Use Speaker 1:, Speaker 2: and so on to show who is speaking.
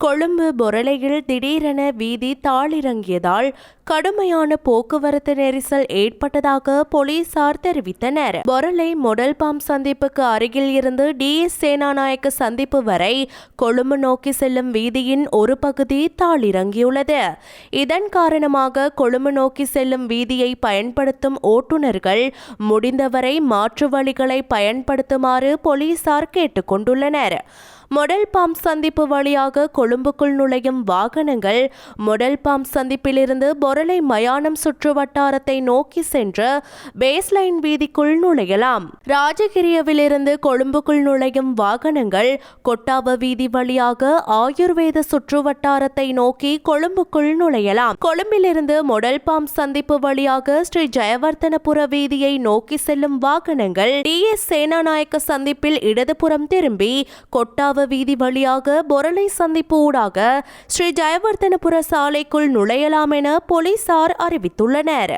Speaker 1: கொழும்பு பொரளையில் திடீரென வீதி தாளிறங்கியதால் கடுமையான போக்குவரத்து நெரிசல் ஏற்பட்டதாக போலீசார் தெரிவித்தனர். பொரளை மொடல் பாம் சந்திப்புக்கு அருகில் இருந்து டிஎஸ் சேனாநாயக்க சந்திப்பு வரை கொழும்பு நோக்கி செல்லும் வீதியின் ஒரு பகுதி தாளிறங்கியுள்ளது. இதன் காரணமாக கொழும்பு நோக்கி செல்லும் வீதியை பயன்படுத்தும் ஓட்டுநர்கள் முடிந்தவரை மாற்று வழிகளை பயன்படுத்துமாறு போலீசார் கேட்டுக்கொண்டுள்ளனர். மொடல் பாம் சந்திப்பு வழியாக கொழும்புக்குள் நுழையும் வாகனங்கள் மொடல் பாம் சந்திப்பிலிருந்து பொரளை மயானம் சுற்று வட்டாரத்தை நோக்கி சென்று பேஸ்லைன் வீதிக்குள் நுழையலாம். ராஜகிரியவிலிருந்து கொழும்புக்குள் நுழையும் வாகனங்கள் கொட்டாவ வீதி வழியாக ஆயுர்வேத சுற்று வட்டாரத்தை நோக்கி கொழும்புக்குள் நுழையலாம். கொழும்பிலிருந்து மொடல்பாம் சந்திப்பு வழியாக ஸ்ரீ ஜெயவர்த்தனபுர வீதியை நோக்கி செல்லும் வாகனங்கள் டி எஸ் சேனாநாயக்க சந்திப்பில் இடதுபுறம் திரும்பி கொட்டாவ வீதி வழியாக பொரளை சந்திப்பு ஊடாக ஸ்ரீ ஜெயவர்த்தனபுர சாலைக்குள் நுழையலாம் என போலீஸ் போலீசார் அறிவித்துள்ளனர்.